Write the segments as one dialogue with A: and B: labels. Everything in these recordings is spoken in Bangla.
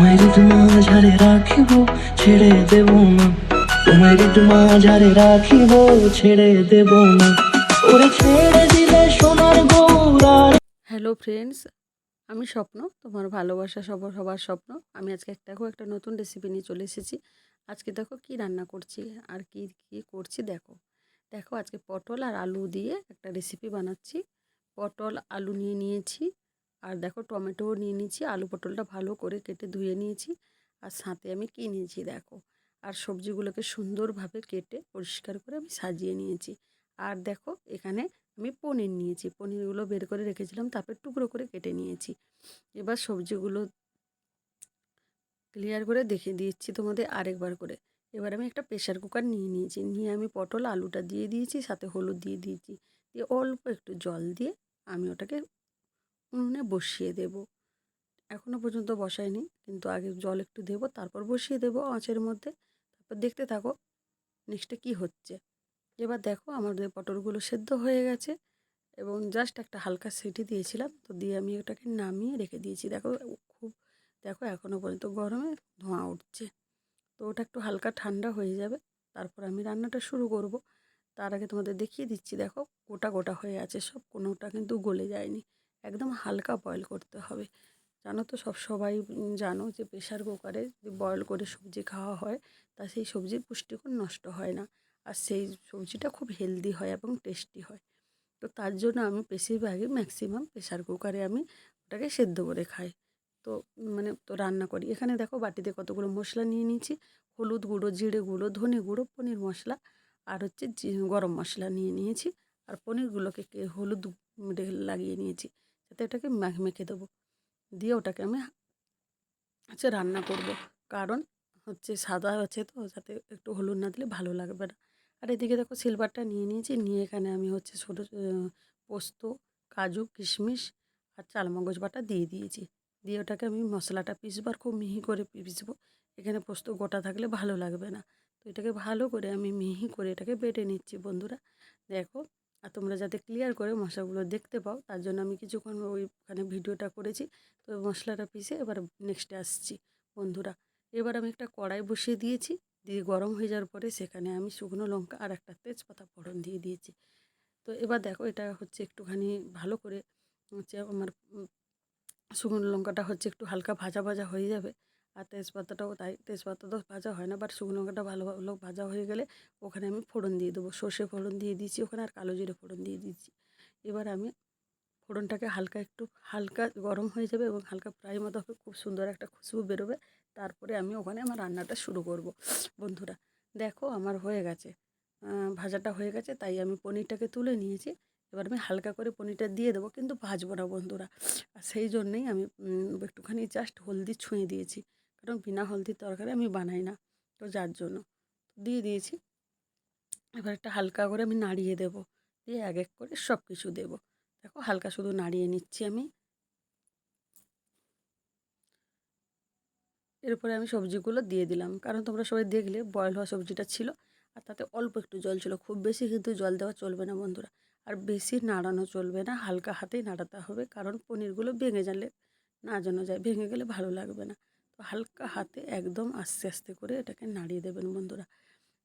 A: মাঝারে রাখিব, ছেড়ে দেব না। মাঝারে রাখিব, ছেড়ে দেব না। ওরে ছেড়ে দিলে সোনার গৌরার
B: হ্যালো ফ্রেন্ডস আমি স্বপ্ন, তোমার ভালোবাসা সবার সবার স্বপ্ন। আমি আজকে একটা, দেখো একটা নতুন রেসিপি নিয়ে চলে এসেছি। আজকে দেখো কি রান্না করছি আর কি কি করছি দেখো। দেখো আজকে পটল আর আলু দিয়ে একটা রেসিপি বানাচ্ছি। পটল, আলু নিয়ে নিয়েছি। আর দেখো টমেটোও নিয়ে নিয়েছি, আলু পটলটা ভালো করে কেটে ধুয়ে নিয়েছি আর সাথে আমি কী নিয়েছি দেখো। আর সবজিগুলোকে সুন্দরভাবে কেটে পরিষ্কার করে আমি সাজিয়ে নিয়েছি। আর দেখো এখানে আমি পনির নিয়েছি, পনিরগুলো বের করে রেখেছিলাম, তারপর টুকরো করে কেটে নিয়েছি। এবার সবজিগুলো ক্লিয়ার করে দেখে দিচ্ছি তোমাদের আরেকবার করে। এবার আমি একটা প্রেশার কুকার নিয়ে নিয়েছি, নিয়ে আমি পটল আলুটা দিয়ে দিয়েছি, সাথে হলুদ দিয়ে দিয়েছি, দিয়ে অল্প একটু জল দিয়ে আমি ওটাকে উনুনে বসিয়ে দেব। এখনও পর্যন্ত বসাইনি, কিন্তু আগে জল একটু দেবো, তারপর বসিয়ে দেবো আঁচের মধ্যে। তারপর দেখতে থাকো, নেক্সটে কি হচ্ছে। এবার দেখো আমাদের পটলগুলো সেদ্ধ হয়ে গেছে, এবং জাস্ট একটা হালকা সিটি দিয়েছিলাম, তো দিয়ে আমি ওটাকে নামিয়ে রেখে দিয়েছি। দেখো, খুব, দেখো এখনও পর্যন্ত গরমে ধোঁয়া উঠছে। তো ওটা একটু হালকা ঠান্ডা হয়ে যাবে, তারপর আমি রান্নাটা শুরু করব। তার আগে তোমাদের দেখিয়ে দিচ্ছি, দেখো, গোটা গোটা হয়ে আছে সব, কোনোটা কিন্তু গলে যায়নি। একদম হালকা বয়েল করতে হবে। জানো তো সব সবাই জানো যে প্রেশার কুকারে যদি বয়েল করে সবজি খাওয়া হয়, তা সেই সবজির পুষ্টিগুণ নষ্ট হয় না। আর সেই সবজিটা খুব হেলদি হয় এবং টেস্টি হয়। তো তার জন্য আমি বেশিরভাগই ম্যাক্সিমাম প্রেশার কুকারে আমি ওটাকে সেদ্ধ করে খাই। তো মানে তো রান্না করি। এখানে দেখো বাটিতে কতগুলো মশলা নিয়ে নিয়েছি। হলুদ গুঁড়ো, জিরে গুঁড়ো, ধনে গুঁড়ো, পনির মশলা আর হচ্ছে গরম মশলা নিয়ে নিয়েছি। আর পনিরগুলোকে হলুদ লাগিয়ে নিয়েছি। যাতে এটাকে মা- মেখে দেবো। দিয়ে ওটাকে আমি হচ্ছে রান্না করব। কারণ হচ্ছে সাদা আছে তো, যাতে একটু হলুদ না দিলে ভালো লাগবে না। আর এদিকে দেখো সিলভারটা নিয়ে নিয়েছি, নিয়ে এখানে আমি হচ্ছে ছোটো পোস্ত, কাজু, কিশমিশ আর চালমগজ বাটা দিয়ে দিয়েছি। দিয়ে ওটাকে আমি মশলাটা পিসবো আর খুব মিহি করে পিসবো। এখানে পোস্ত গোটা থাকলে ভালো লাগবে না। তো এটাকে ভালো করে আমি মিহি করে এটাকে বেটে নিচ্ছি বন্ধুরা। দেখো আর তোমরা যাতে ক্লিয়ার করে মশলাগুলো দেখতে পাও, তার জন্য আমি কিছুক্ষণ ওইখানে ভিডিওটা করেছি। তো মশলাটা পিষে এবার নেক্সটে আসছি, বন্ধুরা। এবার আমি একটা কড়াই বসিয়ে দিয়েছি, দিয়ে গরম হয়ে যাওয়ার পরে সেখানে আমি শুকনো লঙ্কা আর একটা তেজপাতা ফোড়ন দিয়ে দিয়েছি। তো এবার দেখো, এটা হচ্ছে একটুখানি ভালো করে হচ্ছে আমার শুকনো লঙ্কাটা হচ্ছে একটু হালকা ভাজা ভাজা হয়ে যাবে। আর তেজপাতাটাও তাই, তেজপাতা তো ভাজা হয় না বাট শুকনো লঙ্কাটা ভালো ভাজা হয়ে গেলে ওখানে আমি ফোড়ন দিয়ে দেবো। সর্ষে ফোড়ন দিয়ে দিয়েছি ওখানে আর কালো জিরে ফোড়ন দিয়ে দিয়েছি। এবার আমি ফোড়নটাকে হালকা একটু, হালকা গরম হয়ে যাবে এবং হালকা ফ্রাই মতো হবে, খুব সুন্দর একটা খুশবু বেরোবে। তারপরে আমি ওখানে আমার রান্নাটা শুরু করব। বন্ধুরা, দেখো আমার হয়ে গেছে। ভাজাটা হয়ে গেছে, তাই আমি পনিরটাকে তুলে নিয়েছি। এবার আমি হালকা করে পনিরটা দিয়ে দেবো, কিন্তু ভাজবো না বন্ধুরা। আর সেই জন্যেই আমি একটুখানি জাস্ট হলদি ছুঁয়ে দিয়েছি। কারণ বিনা হলদির তরকারি আমি বানাই না, তো যার জন্য। দিয়ে দিয়েছি। এবার একটা হালকা করে আমি নাড়িয়ে দেবো। দিয়ে এক এক করে সব কিছু দেবো। দেখো হালকা শুধু নাড়িয়ে নিচ্ছি আমি। এরপরে আমি সবজিগুলো দিয়ে দিলাম। কারণ তোমরা সবাই দেখলে বয়েল হওয়া সবজিটা ছিল আর তাতে অল্প একটু জল ছিল। খুব বেশি কিন্তু জল দেওয়া চলবে না বন্ধুরা। আর বেশি নাড়ানো চলবে না। হালকা হাতেই নাড়াতে হবে। কারণ পনিরগুলো ভেঙে জানলে না যেন যায়। ভেঙে গেলে ভালো লাগবে না। হালকা হাতে একদম আস্তে আস্তে করে এটাকে নাড়িয়ে দেবেন বন্ধুরা।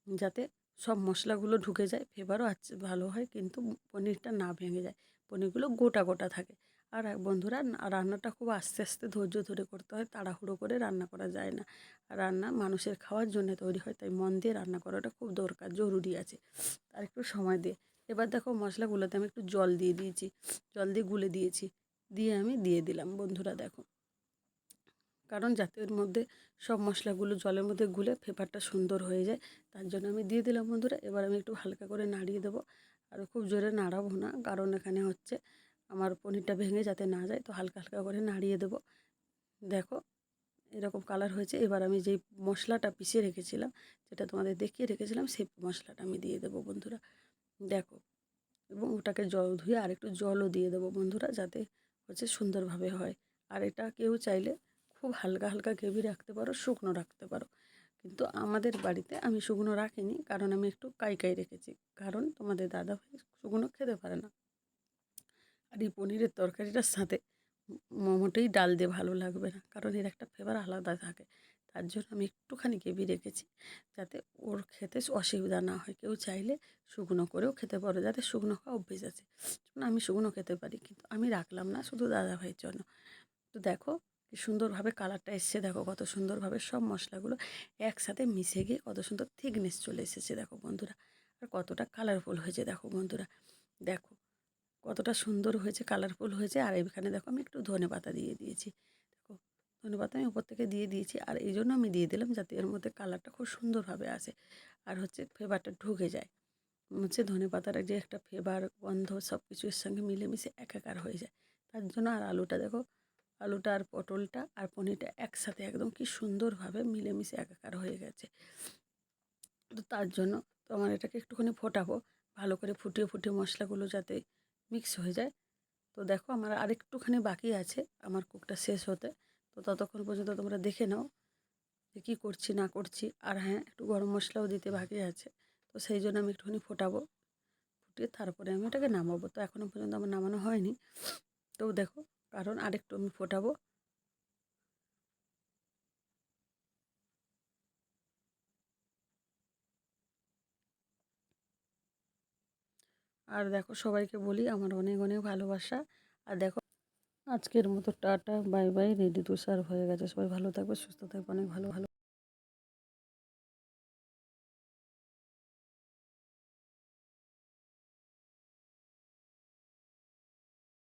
B: যাতে সব মশলাগুলো ঢুকে যায় ফ্লেভারও আচ্ছে ভালো হয়, কিন্তু পনিরটা না ভেঙে যায়। পনিরগুলো গোটা গোটা থাকে। আর বন্ধুরা, রান্নাটা খুব আস্তে আস্তে ধৈর্য ধরে করতে হয়, তাড়াহুড়ো করে রান্না করা যায় না। রান্না মানুষের খাওয়ার জন্য তৈরি হয়, তাই মন দিয়ে রান্না করাটা খুব দরকার, জরুরি আছে। আর একটু সময় দিয়ে। এবার দেখো মশলাগুলোতে আমি একটু জল দিয়ে দিয়েছি, জল দিয়ে গুলে দিয়েছি। দিয়ে আমি দিয়ে দিলাম, বন্ধুরা দেখো। কারণ যাতে এর মধ্যে সব মশলাগুলো জলের মধ্যে গুলে ফ্লেভারটা সুন্দর হয়ে যায়, তার জন্য আমি দিয়ে দিলাম বন্ধুরা। এবার আমি একটু হালকা করে নাড়িয়ে দেবো। আর খুব জোরে নাড়াবো না, কারণ এখানে হচ্ছে আমার পনিরটা ভেঙে যাতে না যায়, তো হালকা হালকা করে নাড়িয়ে দেবো। দেখো, এরকম কালার হয়েছে। এবার আমি যেই মশলাটা পিষে রেখেছিলাম, যেটা তোমাদের দেখিয়ে রেখেছিলাম, সেই মশলাটা আমি দিয়ে দেবো বন্ধুরা। দেখো, এবং ওটাকে জল ধুয়ে আর একটু জলও দিয়ে দেবো বন্ধুরা, যাতে হচ্ছে সুন্দরভাবে হয়। আর এটা কেউ চাইলে খুব হালকা হালকা গ্রেভি রাখতে পারো, শুকনো রাখতে পারো। কিন্তু আমাদের বাড়িতে আমি শুকনো রাখিনি, কারণ আমি একটু কাই কাই রেখেছি। কারণ তোমাদের দাদা ভাই শুকনো খেতে পারে না। আর এই পনিরের তরকারিটার সাথে মোমোটেই ডাল দিয়ে ভালো লাগবে না, কারণ এর একটা ফ্লেভার আলাদা থাকে। তার জন্য আমি একটুখানি গ্রেভি রেখেছি, যাতে ওর খেতে অসুবিধা না হয়। কেউ চাইলে শুকনো করেও খেতে পারো, যাতে শুকনো খাওয়া অভ্যেস আছে। আমি শুকনো খেতে পারি, কিন্তু আমি রাখলাম না শুধু দাদা ভাইয়ের জন্য। তো দেখো কি সুন্দরভাবে কালারটা এসছে দেখো, কত সুন্দরভাবে সব মশলাগুলো একসাথে মিশে গিয়ে কত সুন্দর থিকনেস চলে এসেছে দেখো বন্ধুরা। আর কতটা কালারফুল হয়েছে দেখো বন্ধুরা। দেখো, কতটা সুন্দর হয়েছে কালারফুল হয়েছে। আর এখানে দেখো আমি একটু ধনে পাতা দিয়ে দিয়েছি। দেখো, ধনে পাতা আমি উপর থেকে দিয়ে দিয়েছি। আর এই জন্য আমি দিয়ে দিলাম যাতে এর মধ্যে কালারটা খুব সুন্দরভাবে আসে। আর হচ্ছে ফ্লেভারটা ঢুকে যায়। হচ্ছে ধনে পাতার যে একটা ফ্লেভার গন্ধ সব কিছু এর সঙ্গে মিলেমিশে একাকার হয়ে যায়। তার জন্য আর আলুটা দেখো আলুটা আর পটলটা আর পনিরটা একসাথে একদম কি সুন্দরভাবে মিলেমিশে একাকার হয়ে গেছে। তো তার জন্য তো আমার এটাকে একটুখানি ফোটাবো, ভালো করে ফুটিয়ে ফুটিয়ে মশলাগুলো যাতে মিক্স হয়ে যায়। তো দেখো আমার আরেকটুখানি বাকি আছে, আমার কুকটা শেষ হতে। তো ততক্ষণ পর্যন্ত তোমরা দেখে নাও যে কী করছি, না করছি। আর হ্যাঁ একটু গরম মশলাও দিতে বাকি আছে। তো সেই জন্য আমি একটুখানি ফোটাবো, ফুটিয়ে তারপরে আমি ওটাকে নামাবো। তো এখনও পর্যন্ত আমার নামানো হয়নি। তো দেখো কারণ আরেকটু আমি ফোটাবো। আর দেখো সবাইকে বলি আমার অনেক অনেক ভালোবাসা। আর দেখো আজকের মতো টাটা, বাই বাই, রেডি তুষার হয়ে গেছে। সবাই ভালো থাকবে, সুস্থ থাকবে, অনেক ভালো ভালো।